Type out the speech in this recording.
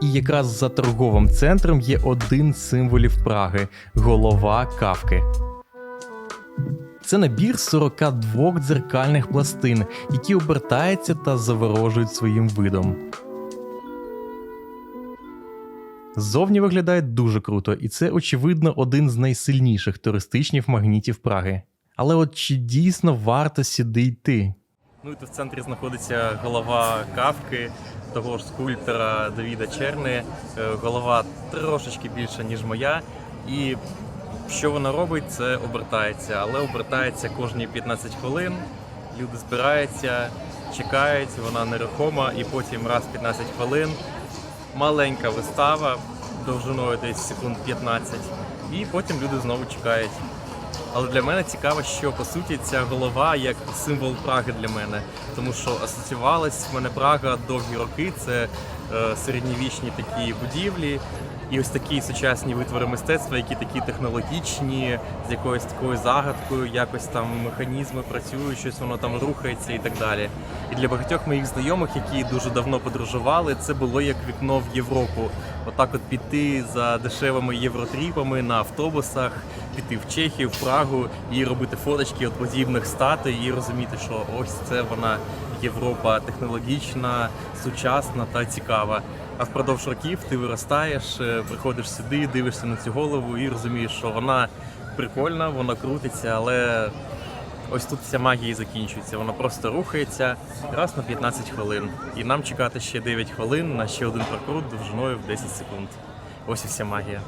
І якраз за торговим центром є один з символів Праги голова кавки. Це набір 42 дзеркальних пластин, які обертаються та заворожують своїм видом. Ззовні виглядає дуже круто, і це, очевидно, один з найсильніших туристичних магнітів Праги. Але от чи дійсно варто сюди йти? Ну і тут в центрі знаходиться голова кавки, того ж скульптора Давіда Черни. Е, Голова трошечки більша, ніж моя. І що вона робить, це обертається, але обертається кожні 15 хвилин. Люди збираються, чекають, вона нерухома, і потім раз в 15 хвилин маленька вистава довжиною десь секунд 15, і потім люди знову чекають. Але для мене цікаво, що по суті ця голова як символ Праги для мене, тому що асоціювалась в мене Прага довгі роки. Це е, середньовічні такі будівлі, і ось такі сучасні витвори мистецтва, які такі технологічні, з якоюсь такою загадкою, якось там механізми працюють, щось воно там рухається і так далі. І для багатьох моїх знайомих, які дуже давно подорожували, це було як вікно в Європу. Отак, от піти за дешевими євротріпами на автобусах, піти в Чехію, в Прагу і робити фоточки от подібних статуй, і розуміти, що ось це вона Європа технологічна, сучасна та цікава. А впродовж років ти виростаєш, е, приходиш сюди, дивишся на цю голову і розумієш, що вона прикольна, вона крутиться, але ось тут вся магія закінчується. Вона просто рухається раз на 15 хвилин. І нам чекати ще 9 хвилин на ще один прокрут довжиною в 10 секунд. Ось і вся магія.